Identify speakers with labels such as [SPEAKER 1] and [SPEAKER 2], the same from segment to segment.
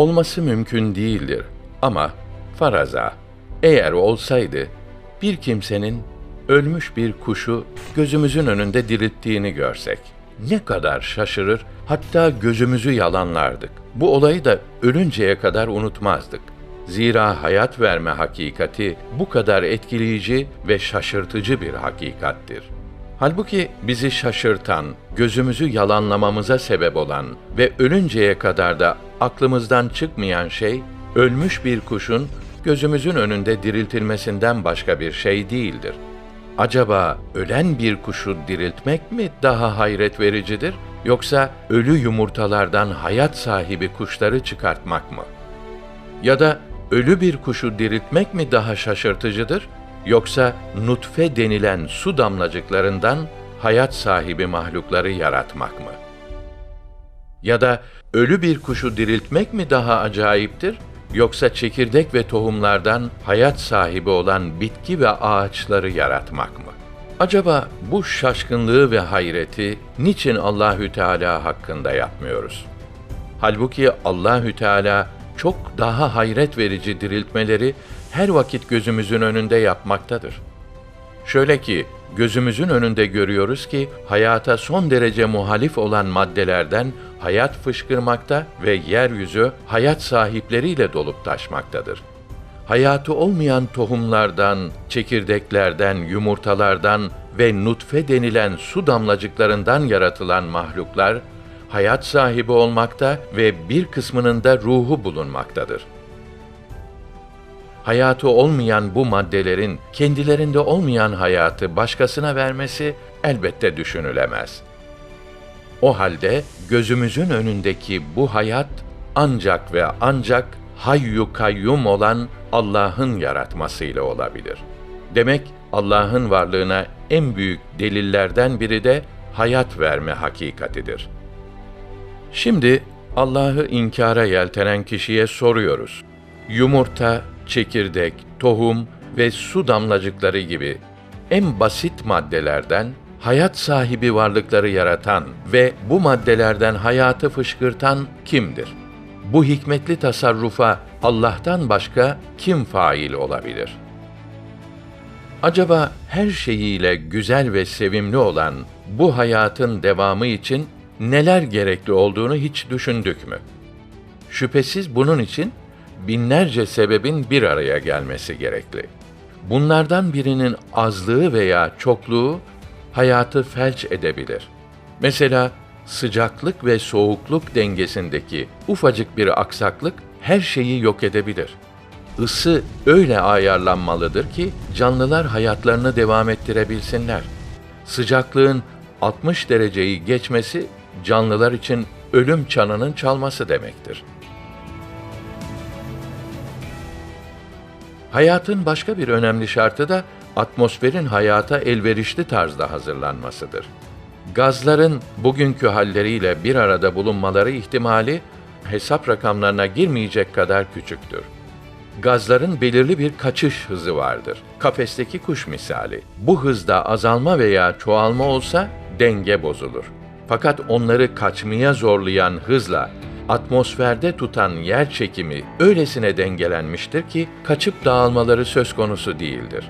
[SPEAKER 1] Olması mümkün değildir ama faraza eğer olsaydı bir kimsenin ölmüş bir kuşu gözümüzün önünde dirilttiğini görsek ne kadar şaşırır hatta gözümüzü yalanlardık. Bu olayı da ölünceye kadar unutmazdık. Zira hayat verme hakikati bu kadar etkileyici ve şaşırtıcı bir hakikattir. Halbuki bizi şaşırtan, gözümüzü yalanlamamıza sebep olan ve ölünceye kadar da aklımızdan çıkmayan şey, ölmüş bir kuşun gözümüzün önünde diriltilmesinden başka bir şey değildir. Acaba ölen bir kuşu diriltmek mi daha hayret vericidir, yoksa ölü yumurtalardan hayat sahibi kuşları çıkartmak mı? Ya da ölü bir kuşu diriltmek mi daha şaşırtıcıdır, yoksa nutfe denilen su damlacıklarından hayat sahibi mahlukları yaratmak mı? Ya da ölü bir kuşu diriltmek mi daha acayiptir, yoksa çekirdek ve tohumlardan hayat sahibi olan bitki ve ağaçları yaratmak mı? Acaba bu şaşkınlığı ve hayreti niçin Allahü Teala hakkında yapmıyoruz? Halbuki Allahü Teala çok daha hayret verici diriltmeleri her vakit gözümüzün önünde yapmaktadır. Şöyle ki gözümüzün önünde görüyoruz ki hayata son derece muhalif olan maddelerden hayat fışkırmakta ve yeryüzü hayat sahipleriyle dolup taşmaktadır. Hayatı olmayan tohumlardan, çekirdeklerden, yumurtalardan ve nutfe denilen su damlacıklarından yaratılan mahluklar hayat sahibi olmakta ve bir kısmının da ruhu bulunmaktadır. Hayatı olmayan bu maddelerin kendilerinde olmayan hayatı başkasına vermesi elbette düşünülemez. O halde gözümüzün önündeki bu hayat ancak ve ancak hayyu kayyum olan Allah'ın yaratmasıyla olabilir. Demek Allah'ın varlığına en büyük delillerden biri de hayat verme hakikatidir.'' Şimdi Allah'ı inkara yeltenen kişiye soruyoruz. Yumurta, çekirdek, tohum ve su damlacıkları gibi en basit maddelerden hayat sahibi varlıkları yaratan ve bu maddelerden hayatı fışkırtan kimdir? Bu hikmetli tasarrufa Allah'tan başka kim fail olabilir? Acaba her şeyiyle güzel ve sevimli olan bu hayatın devamı için neler gerekli olduğunu hiç düşündük mü? Şüphesiz bunun için binlerce sebebin bir araya gelmesi gerekli. Bunlardan birinin azlığı veya çokluğu hayatı felç edebilir. Mesela sıcaklık ve soğukluk dengesindeki ufacık bir aksaklık her şeyi yok edebilir. Isı öyle ayarlanmalıdır ki canlılar hayatlarını devam ettirebilsinler. Sıcaklığın 60 dereceyi geçmesi canlılar için ölüm çanının çalması demektir. Hayatın başka bir önemli şartı da atmosferin hayata elverişli tarzda hazırlanmasıdır. Gazların bugünkü halleriyle bir arada bulunmaları ihtimali hesap rakamlarına girmeyecek kadar küçüktür. Gazların belirli bir kaçış hızı vardır. Kafesteki kuş misali. Bu hızda azalma veya çoğalma olsa denge bozulur. Fakat onları kaçmaya zorlayan hızla atmosferde tutan yer çekimi öylesine dengelenmiştir ki kaçıp dağılmaları söz konusu değildir.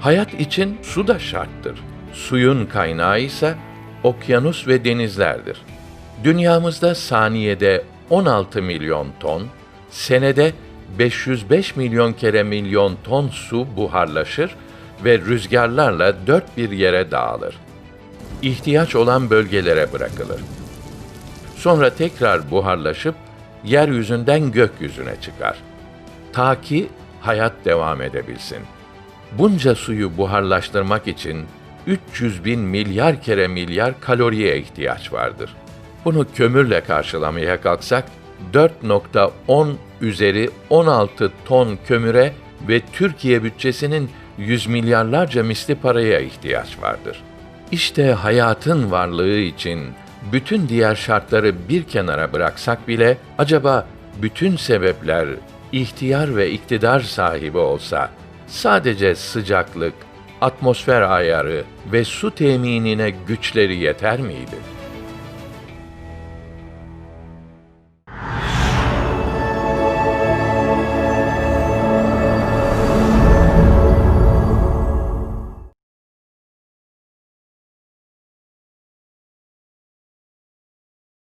[SPEAKER 1] Hayat için su da şarttır. Suyun kaynağı ise okyanus ve denizlerdir. Dünyamızda saniyede 16 milyon ton, senede 505 milyon kere milyon ton su buharlaşır ve rüzgarlarla dört bir yere dağılır ihtiyaç olan bölgelere bırakılır. Sonra tekrar buharlaşıp yeryüzünden gökyüzüne çıkar. Ta ki hayat devam edebilsin. Bunca suyu buharlaştırmak için 300 bin milyar kere milyar kaloriye ihtiyaç vardır. Bunu kömürle karşılamaya kalksak 4.10 üzeri 16 ton kömüre ve Türkiye bütçesinin yüz milyarlarca misli paraya ihtiyaç vardır.'' İşte hayatın varlığı için bütün diğer şartları bir kenara bıraksak bile acaba bütün sebepler ihtiyar ve iktidar sahibi olsa sadece sıcaklık, atmosfer ayarı ve su teminine güçleri yeter miydi?''